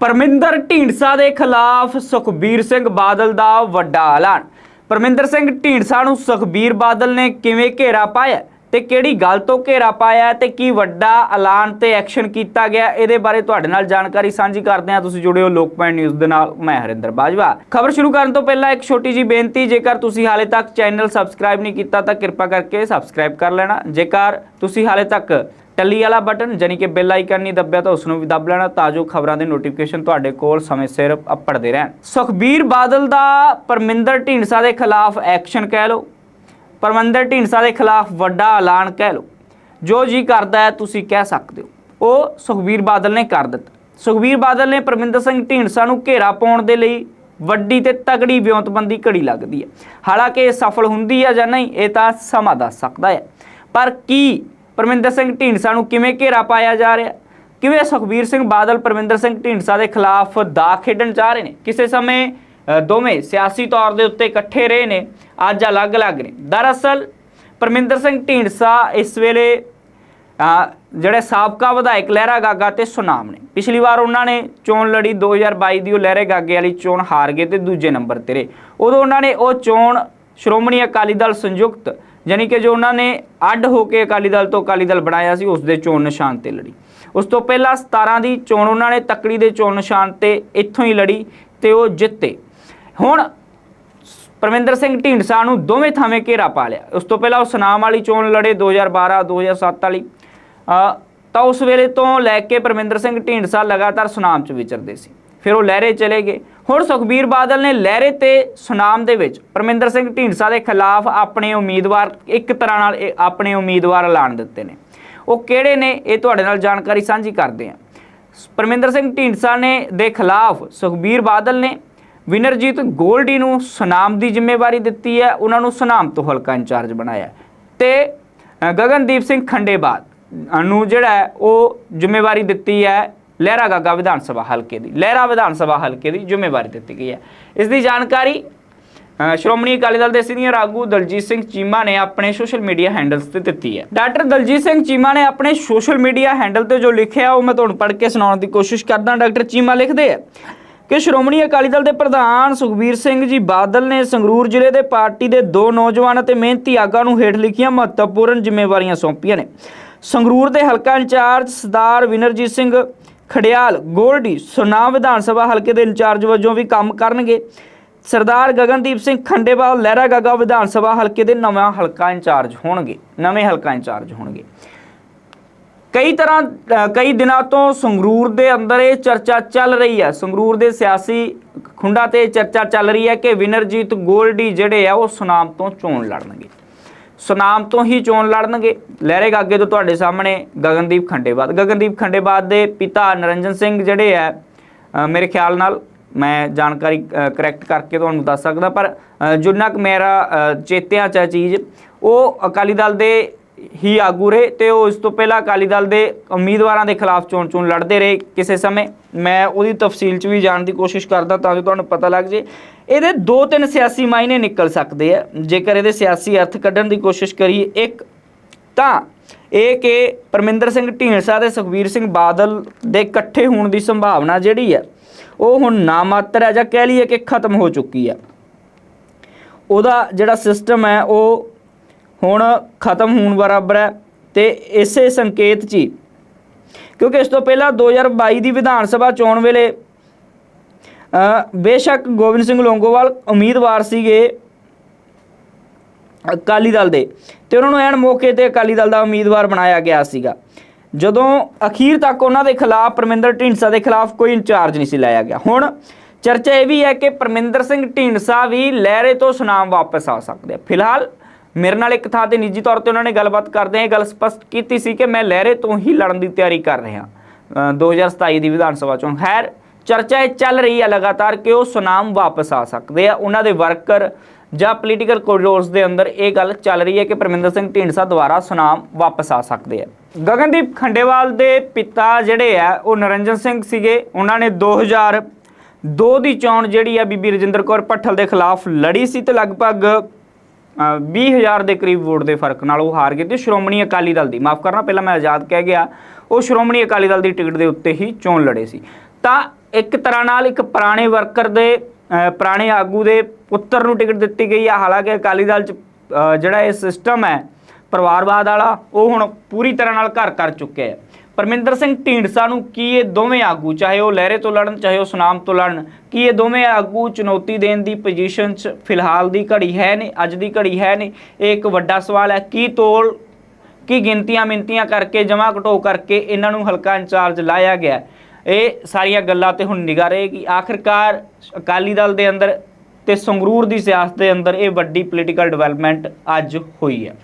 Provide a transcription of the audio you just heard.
ਪਰਮਿੰਦਰ ਢੀਂਡਸਾ ਦੇ ਖਿਲਾਫ ਸੁਖਬੀਰ ਸਿੰਘ ਬਾਦਲ ਦਾ ਵੱਡਾ ਐਲਾਨ। ਪਰਮਿੰਦਰ ਸਿੰਘ ਢੀਂਡਸਾ ਨੂੰ ਸੁਖਬੀਰ ਬਾਦਲ ਨੇ ਕਿਵੇਂ ਘੇਰਾ ਪਾਇਆ? ਤੇ ਕਿਹੜੀ ਗੱਲ ਤੋਂ ਘੇਰਾ ਪਾਇਆ ਤੇ ਕੀ ਵੱਡਾ ਐਲਾਨ ਤੇ ਐਕਸ਼ਨ ਕੀਤਾ ਗਿਆ, ਇਹਦੇ ਬਾਰੇ ਤੁਹਾਡੇ ਨਾਲ ਜਾਣਕਾਰੀ ਸਾਂਝੀ ਕਰਦੇ ਹਾਂ। ਤੁਸੀਂ ਜੁੜੇ ਹੋ ਲੋਕਪਾਲ ਨਿਊਜ਼ ਦੇ ਨਾਲ, ਮੈਂ ਹਰਿੰਦਰ ਬਾਜਵਾ। ਖਬਰ ਸ਼ੁਰੂ ਕਰਨ ਤੋਂ ਪਹਿਲਾਂ ਇੱਕ ਛੋਟੀ ਜੀ ਬੇਨਤੀ, ਜੇਕਰ ਤੁਸੀਂ ਹਾਲੇ ਤੱਕ ਚੈਨਲ ਸਬਸਕ੍ਰਾਈਬ ਨਹੀਂ ਕੀਤਾ ਤਾਂ ਕਿਰਪਾ ਕਰਕੇ ਸਬਸਕ੍ਰਾਈਬ ਕਰ ਲੈਣਾ। ਜੇਕਰ ਤੁਸੀਂ ਹਾਲੇ ਤੱਕ ਟੱਲੀ ਵਾਲਾ ਬਟਨ ਜਾਨੀ ਕਿ ਬੈਲ ਆਈਕਨ ਨਹੀਂ ਦੱਬਿਆ ਤਾਂ ਉਸ ਨੂੰ ਵੀ ਦੱਬ ਲੈਣਾ ਤਾਂ ਜੋ ਖਬਰਾਂ ਦੇ ਨੋਟੀਫਿਕੇਸ਼ਨ ਤੁਹਾਡੇ ਕੋਲ ਸਮੇਂ ਸਿਰ ਅੱਪੜਦੇ ਰਹਿਣ। ਸੁਖਬੀਰ ਬਾਦਲ ਦਾ ਪਰਮਿੰਦਰ ਢੀਂਡਸਾ ਦੇ ਖਿਲਾਫ ਐਕਸ਼ਨ ਕਹਿ ਲਓ। ਪਰਮਿੰਦਰ ਢੀਂਡਸਾ ਦੇ ਖਿਲਾਫ ਵੱਡਾ ਐਲਾਨ ਕਹਿ ਲਓ। ਜੋ ਜੀ ਕਰਦਾ ਹੈ, ਤੁਸੀਂ ਕਹਿ ਸਕਦੇ ਹੋ। ਉਹ ਸੁਖਬੀਰ ਬਾਦਲ ਨੇ ਕਰ ਦਿੱਤਾ। ਸੁਖਬੀਰ ਬਾਦਲ ਨੇ ਪਰਮਿੰਦਰ ਸਿੰਘ ਢੀਂਡਸਾ ਨੂੰ ਘੇਰਾ ਪਾਉਣ ਦੇ ਲਈ ਵੱਡੀ ਤੇ ਤਗੜੀ ਵਿਉਂਤਬੰਦੀ ਘੜੀ ਲੱਗਦੀ ਹੈ। ਹਾਲਾਂਕਿ ਇਹ ਸਫਲ ਹੁੰਦੀ ਹੈ ਜਾਂ ਨਹੀਂ, ਇਹ ਤਾਂ ਸਮਾਂ ਦੱਸ ਸਕਦਾ ਹੈ। ਪਰ ਕੀ ਪਰਮਿੰਦਰ ਸਿੰਘ ਢੀਂਡਸਾ ਨੂੰ ਕਿਵੇਂ ਘੇਰਾ ਪਾਇਆ ਜਾ ਰਿਹਾ? ਕਿਵੇਂ ਸੁਖਬੀਰ ਸਿੰਘ ਬਾਦਲ, ਪਰਮਿੰਦਰ ਸਿੰਘ ਢੀਂਡਸਾ ਦੇ ਖਿਲਾਫ ਦਾ ਖੇਡਣ ਜਾ ਰਹੇ ਨੇ? ਕਿਸੇ ਸਮੇਂ ਦੋਵੇਂ ਸਿਆਸੀ ਤੌਰ ਦੇ ਉੱਤੇ ਇਕੱਠੇ ਰਹੇ ਨੇ, ਅੱਜ ਅਲੱਗ-ਅਲੱਗ ਨੇ। ਦਰਅਸਲ ਪਰਮਿੰਦਰ ਸਿੰਘ ਢੀਂਡਸਾ ਇਸ ਵੇਲੇ ਜਿਹੜੇ ਸਾਬਕਾ ਵਿਧਾਇਕ ਲਹਿਰਾ ਗਾਗਾ ਤੇ ਸੁਨਾਮ ਨੇ। ਪਿਛਲੀ ਵਾਰ ਉਹਨਾਂ ਨੇ ਚੋਣ ਲੜੀ 2022 ਦੀ, ਉਹ ਲਹਿਰੇ ਗਾਗੇ ਵਾਲੀ ਚੋਣ ਹਾਰ ਗਏ ਤੇ ਦੂਜੇ ਨੰਬਰ ਤੇ ਰਹੇ। ਉਦੋਂ ਉਹਨਾਂ ਨੇ ਉਹ ਚੋਣ ਸ਼੍ਰੋਮਣੀ ਅਕਾਲੀ ਦਲ ਸੰਯੁਕਤ, ਯਾਨੀ ਕਿ ਜੋ ਉਹਨਾਂ ਨੇ ਅੱਡ ਹੋ ਕੇ ਅਕਾਲੀ ਦਲ ਤੋਂ ਅਕਾਲੀ ਦਲ ਬਣਾਇਆ ਸੀ ਉਸ ਦੇ ਚੋਣ ਨਿਸ਼ਾਨ ਤੇ ਲੜੀ। ਉਸ ਤੋਂ ਪਹਿਲਾਂ 17 ਦੀ ਚੋਣ ਉਹਨਾਂ ਨੇ, ਤੱਕੜੀ ਦੇ ਚੋਣ ਨਿਸ਼ਾਨ ਤੇ ਇੱਥੋਂ ਹੀ ਲੜੀ ਤੇ ਉਹ ਜਿੱਤੇ। ਹੁਣ ਪਰਮਿੰਦਰ ਸਿੰਘ ਢੀਂਡਸਾ ਨੂੰ ਦੋਵੇਂ ਥਾਵੇਂ ਘੇਰਾ ਪਾ ਲਿਆ। ਉਸ ਤੋਂ ਪਹਿਲਾਂ ਉਹ ਸੁਨਾਮ ਵਾਲੀ ਚੋਣ ਲੜੇ 2012 2007 ਵਾਲੀ। ਤਾਂ ਉਸ ਵੇਲੇ ਤੋਂ ਲੈ ਕੇ ਪਰਮਿੰਦਰ ਸਿੰਘ ਢੀਂਡਸਾ ਲਗਾਤਾਰ ਸੁਨਾਮ 'ਚ ਵਿਚਰਦੇ ਸੀ। ਫਿਰ ਉਹ ਲਹਿਰੇ ਚਲੇ ਗਏ। ਹੁਣ ਸੁਖਬੀਰ ਬਾਦਲ ਨੇ ਲਹਿਰੇ ਤੇ ਸੁਨਾਮ ਦੇ ਵਿੱਚ ਪਰਮਿੰਦਰ ਸਿੰਘ ਢੀਂਡਸਾ ਦੇ ਖਿਲਾਫ ਆਪਣੇ ਉਮੀਦਵਾਰ, ਇੱਕ ਤਰ੍ਹਾਂ ਨਾਲ ਆਪਣੇ ਉਮੀਦਵਾਰ ਐਲਾਨ ਦਿੱਤੇ ਨੇ। ਉਹ ਕਿਹੜੇ ਨੇ ਇਹ ਤੁਹਾਡੇ ਨਾਲ ਜਾਣਕਾਰੀ ਸਾਂਝੀ ਕਰਦੇ ਹਾਂ। ਪਰਮਿੰਦਰ ਸਿੰਘ ਢੀਂਡਸਾ ਨੇ ਦੇ ਖਿਲਾਫ ਸੁਖਬੀਰ ਬਾਦਲ ਨੇ ਵਿਨਰਜੀਤ ਗੋਲਡੀ ਨੂੰ ਸੁਨਾਮ ਦੀ ਜ਼ਿੰਮੇਵਾਰੀ ਦਿੱਤੀ ਹੈ, ਉਹਨਾਂ ਨੂੰ ਸੁਨਾਮ ਤੋਂ ਹਲਕਾ ਇੰਚਾਰਜ ਬਣਾਇਆ ਹੈ। ਤੇ ਗਗਨਦੀਪ ਸਿੰਘ ਖੰਡੇਬਾਦ ਨੂੰ ਜਿਹੜਾ ਉਹ ਜ਼ਿੰਮੇਵਾਰੀ ਦਿੱਤੀ ਹੈ ਲਹਿਰਾ ਗਾਗਾ ਵਿਧਾਨ ਸਭਾ ਹਲਕੇ ਦੀ। ਲਹਿਰਾ ਵਿਧਾਨ ਸਭਾ ਹਲਕੇ ਦੀ ਜ਼ਿੰਮੇਵਾਰੀ ਦਿੱਤੀ ਗਈ ਹੈ। ਇਸ ਦੀ ਜਾਣਕਾਰੀ ਸ਼੍ਰੋਮਣੀ ਅਕਾਲੀ ਦਲ ਦੇ ਸੀਨੀਅਰ ਆਗੂ ਦਲਜੀਤ ਸਿੰਘ ਚੀਮਾ ਨੇ ਆਪਣੇ ਸੋਸ਼ਲ ਮੀਡੀਆ ਹੈਂਡਲਸ ਤੇ ਦਿੱਤੀ ਹੈ। ਡਾਕਟਰ ਦਲਜੀਤ ਸਿੰਘ ਚੀਮਾ ਨੇ ਆਪਣੇ ਸੋਸ਼ਲ ਮੀਡੀਆ ਹੈਂਡਲ ਤੇ ਜੋ ਲਿਖਿਆ, ਉਹ ਮੈਂ ਤੁਹਾਨੂੰ ਪੜ੍ਹ ਕੇ ਸੁਣਾਉਣ ਦੀ ਕੋਸ਼ਿਸ਼ ਕਰਦਾ। ਡਾਕਟਰ ਚੀਮਾ ਲਿਖਦੇ ਆ ਕਿ ਸ਼੍ਰੋਮਣੀ ਅਕਾਲੀ ਦਲ ਦੇ ਪ੍ਰਧਾਨ ਸੁਖਬੀਰ ਸਿੰਘ ਜੀ ਬਾਦਲ ਨੇ ਸੰਗਰੂਰ ਜ਼ਿਲ੍ਹੇ ਦੇ ਪਾਰਟੀ ਦੇ ਦੋ ਨੌਜਵਾਨ ਅਤੇ ਮਿਹਨਤੀ ਆਗਾਂ ਨੂੰ ਹੇਠ ਲਿਖੀਆਂ ਮਹੱਤਵਪੂਰਨ ਜ਼ਿੰਮੇਵਾਰੀਆਂ ਸੌਂਪੀਆਂ ਨੇ। ਸੰਗਰੂਰ ਦੇ ਹਲਕਾ ਇੰਚਾਰਜ ਸਰਦਾਰ ਵਿਨਰਜੀਤ ਸਿੰਘ ਖੜਿਆਲ, ਗੋਲਡੀ, ਸੁਨਾਮ ਵਿਧਾਨ ਸਭਾ ਹਲਕੇ ਦੇ ਇੰਚਾਰਜ ਵਜੋਂ ਵੀ ਕੰਮ ਕਰਨਗੇ। ਸਰਦਾਰ ਗਗਨਦੀਪ ਸਿੰਘ ਖੰਡੇਵਾਲ, ਲਹਿਰਾ ਗਾਗਾ ਵਿਧਾਨ ਸਭਾ ਹਲਕੇ ਦੇ ਨਵਾਂ ਹਲਕਾ ਇੰਚਾਰਜ ਹੋਣਗੇ, ਨਵੇਂ ਹਲਕਾ ਇੰਚਾਰਜ ਹੋਣਗੇ। ਕਈ ਤਰ੍ਹਾਂ ਕਈ ਦਿਨਾਂ ਤੋਂ ਸੰਗਰੂਰ ਦੇ ਅੰਦਰ ਇਹ ਚਰਚਾ ਚੱਲ ਰਹੀ ਹੈ। ਸੰਗਰੂਰ ਦੇ ਸਿਆਸੀ ਖੁੰਡਾ ਤੇ ਇਹ ਚਰਚਾ ਚੱਲ ਰਹੀ ਹੈ ਕਿ ਵਿਨਰਜੀਤ ਗੋਲਡੀ ਜਿਹੜੇ ਆ ਉਹ ਸੁਨਾਮ ਤੋਂ ਚੋਣ ਲੜਨਗੇ। ਸੁਨਾਮ ਤੋਂ ਹੀ ਚੋਣ ਲੜਨਗੇ। ਲਹਿਰੇਗਾ ਅੱਗੇ ਤੋਂ ਤੁਹਾਡੇ ਸਾਹਮਣੇ ਗਗਨਦੀਪ ਖੰਡੇਵਾਦ ਗਗਨਦੀਪ ਖੰਡੇਵਾਦ ਦੇ ਪਿਤਾ ਨਰਿੰਜਨ ਸਿੰਘ ਜਿਹੜੇ ਆ ਮੇਰੇ ਖਿਆਲ ਨਾਲ ਮੈਂ ਜਾਣਕਾਰੀ ਕਰੈਕਟ ਕਰਕੇ ਤੁਹਾਨੂੰ ਦੱਸ ਸਕਦਾ ਪਰ ਅ, ਜਿੰਨਾ ਕੁ ਮੇਰਾ ਚੇਤਿਆਂ ਚ ਹੈ ਚੀਜ਼ ਉਹ ਅਕਾਲੀ ਦਲ ਦੇ ਹੀ ਆਗੂ ਰਹੇ ਤੇ ਉਹ ਇਸ ਤੋਂ ਪਹਿਲਾਂ ਅਕਾਲੀ ਦਲ ਦੇ ਉਮੀਦਵਾਰਾਂ ਦੇ ਖਿਲਾਫ ਚੋਣ ਚੋਣ ਲੜਦੇ ਰਹੇ ਕਿਸੇ ਸਮੇਂ। ਮੈਂ ਉਹਦੀ ਤਫਸੀਲ 'ਚ ਵੀ ਜਾਣ ਦੀ ਕੋਸ਼ਿਸ਼ ਕਰਦਾ ਤਾਂ ਜੋ ਤੁਹਾਨੂੰ ਪਤਾ ਲੱਗ ਜੇ ਇਹਦੇ ਦੋ ਤਿੰਨ ਸਿਆਸੀ ਮਾਇਨੇ ਨਿਕਲ ਸਕਦੇ ਆ। ਜੇਕਰ ਇਹਦੇ ਸਿਆਸੀ ਅਰਥ ਕੱਢਣ ਦੀ ਕੋਸ਼ਿਸ਼ ਕਰੀਏ, ਇੱਕ ਤਾਂ ਇਹ ਕਿ ਪਰਮਿੰਦਰ ਸਿੰਘ ਢੀਂਡਸਾ ਤੇ ਸੁਖਬੀਰ ਸਿੰਘ ਬਾਦਲ ਦੇ ਇਕੱਠੇ ਹੋਣ ਦੀ ਸੰਭਾਵਨਾ ਜਿਹੜੀ ਹੈ ਉਹ ਹੁਣ ਨਾਮਾਤਰ ਹੈ ਜਾਂ ਕਹਿ ਲਈਏ ਕਿ ਖਤਮ ਹੋ ਚੁੱਕੀ ਹੈ ਉਹਦਾ ਜਿਹੜਾ ਸਿਸਟਮ ਹੈ, ਉਹ ਹੁਣ ਖਤਮ ਹੋਣ ਬਰਾਬਰ ਹੈ ਤੇ ਇਸੇ ਸੰਕੇਤ 'ਚ ਹੀ। ਕਿਉਂਕਿ ਇਸ ਤੋਂ ਪਹਿਲਾਂ 2022 ਦੀ ਵਿਧਾਨ ਸਭਾ ਚੋਣ ਵੇਲੇ ਬੇਸ਼ੱਕ ਗੋਬਿੰਦ ਸਿੰਘ ਲੋਂਗੋਵਾਲ ਉਮੀਦਵਾਰ ਸੀਗੇ ਅਕਾਲੀ ਦਲ ਦੇ ਤੇ ਉਹਨਾਂ ਨੂੰ ਐਨ ਮੌਕੇ ਤੇ ਅਕਾਲੀ ਦਲ ਦਾ ਉਮੀਦਵਾਰ ਬਣਾਇਆ ਗਿਆ ਸੀਗਾ। ਜਦੋਂ ਅਖੀਰ ਤੱਕ ਉਹਨਾਂ ਦੇ ਖਿਲਾਫ ਪਰਮਿੰਦਰ ਢੀਂਡਸਾ ਦੇ ਖਿਲਾਫ ਕੋਈ ਇੰਚਾਰਜ ਨਹੀਂ ਸੀ ਲਾਇਆ ਗਿਆ। ਹੁਣ ਚਰਚਾ ਇਹ ਵੀ ਹੈ ਕਿ ਪਰਮਿੰਦਰ ਸਿੰਘ ਢੀਂਡਸਾ ਵੀ ਲਹਿਰੇ ਤੋਂ ਸੁਨਾਮ ਵਾਪਸ ਆ ਸਕਦੇ ਫਿਲਹਾਲ ਮੇਰੇ ਨਾਲ ਇੱਕ ਥਾਂ ਤੇ ਨਿੱਜੀ ਤੌਰ ਤੇ ਉਹਨਾਂ ਨੇ ਗੱਲਬਾਤ ਕਰਦੇ ਇਹ ਗੱਲ ਸਪਸ਼ਟ ਕੀਤੀ ਸੀ ਕਿ ਮੈਂ ਲਹਿਰੇ ਤੋਂ ਹੀ ਲੜਨ ਦੀ ਤਿਆਰੀ ਕਰ ਰਿਹਾ। ਅ, 2027 ਦੀ ਵਿਧਾਨ ਸਭਾ ਚੋਣ। ਖੈਰ ਚਰਚਾ ਇਹ ਚੱਲ ਰਹੀ ਹੈ ਲਗਾਤਾਰ ਕਿ ਉਹ ਸੁਨਾਮ ਵਾਪਸ ਆ ਸਕਦੇ ਆ। ਉਹਨਾਂ ਦੇ ਵਰਕਰ ਜਾਂ ਪੋਲੀਟੀਕਲ ਕੋਰੀਡੋਰਸ ਦੇ ਅੰਦਰ ਇਹ ਗੱਲ ਚੱਲ ਰਹੀ ਹੈ ਕਿ ਪਰਮਿੰਦਰ ਸਿੰਘ ਢੀਂਡਸਾ ਦੁਆਰਾ ਸੁਨਾਮ ਵਾਪਸ ਆ ਸਕਦੇ ਆ। ਗਗਨਦੀਪ ਖੰਡੇਵਾਲ ਦੇ ਪਿਤਾ ਜਿਹੜੇ ਆ ਉਹ ਨਰਿੰਜਨ ਸਿੰਘ ਸੀਗੇ। ਉਹਨਾਂ ਨੇ 2002 ਦੀ ਚੋਣ ਜਿਹੜੀ ਆ ਬੀਬੀ ਰਜਿੰਦਰ ਕੌਰ ਭੱਠਲ ਦੇ ਖਿਲਾਫ ਲੜੀ ਸੀ ਤੇ ਲਗਭਗ 20000 ਦੇ ਕਰੀਬ ਵੋਟ ਦੇ ਫ਼ਰਕ ਨਾਲ ਉਹ ਹਾਰ ਗਏ ਤੇ ਸ਼੍ਰੋਮਣੀ ਅਕਾਲੀ ਦਲ ਦੀ, ਮਾਫ ਕਰਨਾ, ਪਹਿਲਾਂ ਮੈਂ ਆਜ਼ਾਦ ਕਹਿ ਗਿਆ, ਉਹ ਸ਼੍ਰੋਮਣੀ ਅਕਾਲੀ ਦਲ ਦੀ ਟਿਕਟ ਦੇ ਉੱਤੇ ਹੀ ਚੋਣ ਲੜੇ ਸੀ। ਤਾਂ ਇੱਕ ਤਰ੍ਹਾਂ ਨਾਲ ਇੱਕ ਪੁਰਾਣੇ ਵਰਕਰ ਦੇ ਪੁਰਾਣੇ ਆਗੂ ਦੇ ਪੁੱਤਰ ਨੂੰ ਟਿਕਟ ਦਿੱਤੀ ਗਈ ਆ। ਹਾਲਾਂਕਿ ਅਕਾਲੀ ਦਲ ਚ ਜਿਹੜਾ ਇਹ ਸਿਸਟਮ ਹੈ, ਪਰਿਵਾਰਵਾਦ ਵਾਲਾ, ਉਹ ਹੁਣ ਪੂਰੀ ਤਰ੍ਹਾਂ ਨਾਲ ਘਰ ਕਰ ਚੁੱਕਿਆ ਹੈ। ਪਰਮਿੰਦਰ ਸਿੰਘ ਢੀਂਡਸਾ ਨੂੰ ਕੀ ਇਹ ਦੋਵੇਂ ਆਗੂ, ਚਾਹੇ ਉਹ ਲਹਿਰੇ ਤੋਂ ਲੜਨ, ਚਾਹੇ ਉਹ ਸੁਨਾਮ ਤੋਂ ਲੜਨ, ਕੀ ਇਹ ਦੋਵੇਂ ਆਗੂ ਚੁਣੌਤੀ ਦੇਣ ਦੀ ਪੋਜੀਸ਼ਨ 'ਚ ਫਿਲਹਾਲ ਦੀ ਘੜੀ ਹੈ ਨੇ ਅੱਜ ਦੀ ਘੜੀ ਹੈ ਨੇ ਇਹ ਇੱਕ ਵੱਡਾ ਸਵਾਲ ਹੈ। ਕੀ ਤੋਲ, ਕੀ ਗਿਣਤੀਆਂ ਮਿੰਤੀਆਂ ਕਰਕੇ ਜਮਾ ਘਟੋ ਕਰਕੇ ਇਹਨਾਂ ਨੂੰ ਹਲਕਾ ਇੰਚਾਰਜ ਲਾਇਆ ਗਿਆ? ਇਹ ਸਾਰੀਆਂ ਗੱਲਾਂ ਤੇ ਹੁਣ ਨਿਗਾਹ ਰਹੇਗੀ। ਆਖਿਰਕਾਰ ਅਕਾਲੀ ਦਲ ਦੇ ਅੰਦਰ ਤੇ ਸੰਗਰੂਰ ਦੀ ਸਿਆਸਤ ਦੇ ਅੰਦਰ ਇਹ ਵੱਡੀ ਪੋਲੀਟੀਕਲ ਡਿਵੈਲਪਮੈਂਟ ਅੱਜ ਹੋਈ ਹੈ।